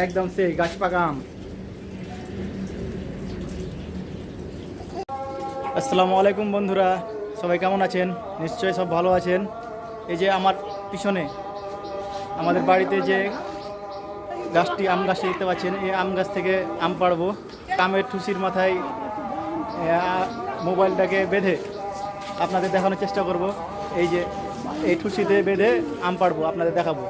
একদম সেই গাছ পাকা আম। আসসালামু আলাইকুম বন্ধুরা, সবাই কেমন আছেন? নিশ্চয়ই সব ভালো আছেন। এই যে আমার পিছনে, আমাদের বাড়িতে যে গাছটি, আম গাছটি দেখতে পাচ্ছেন, এই আম গাছ থেকে আম পাড়বো। আমের ঠুসির মাথায় মোবাইলটাকে বেঁধে আপনাদের দেখানোর চেষ্টা করব। এই যে, এই ঠুসিতে বেঁধে আম পাড়বো, আপনাদের দেখাবো।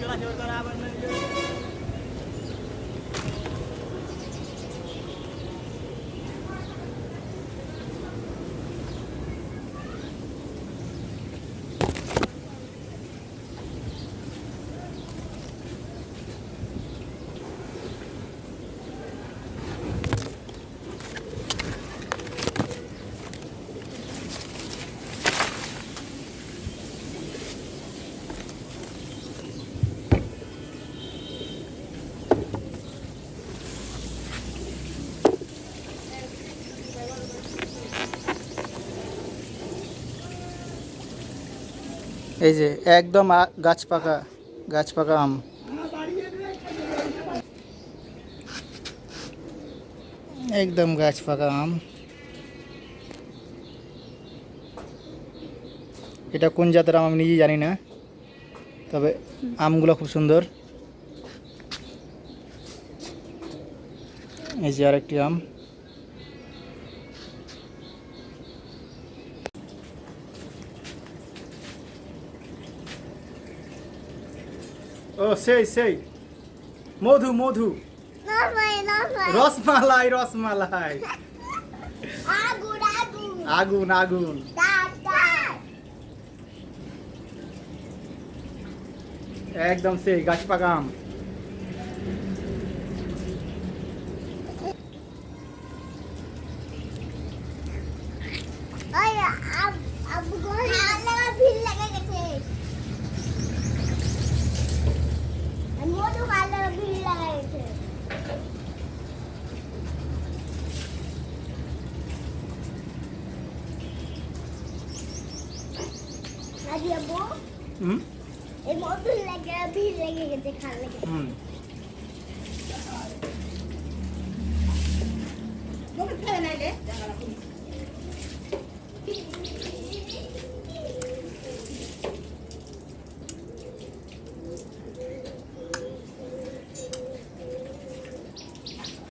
Gracias, doctora. এই যে একদম গাছ পাকা গাছ পাকা আম। একদম গাছ পাকা আম। এটা কোন জাতের আম আমি নিজেই জানি না, তবে আমগুলো খুব সুন্দর। এই যে আরেকটি আম। ও সেই সেই। মধু মধু। রসমালাই রসমালাই। আগুন আগুন। একদম সেই গাছ পাকা আম ওই আব আবু গোল আল্লাহ ভিড় লেগে গেছে মধু আল্লাহ ভিড় লেগে গেছে আজি আবু হুম? এই মধু লেগে ভিড় লেগে গেছে খাল লেগে হুম। তুমি ফেলে নাইলে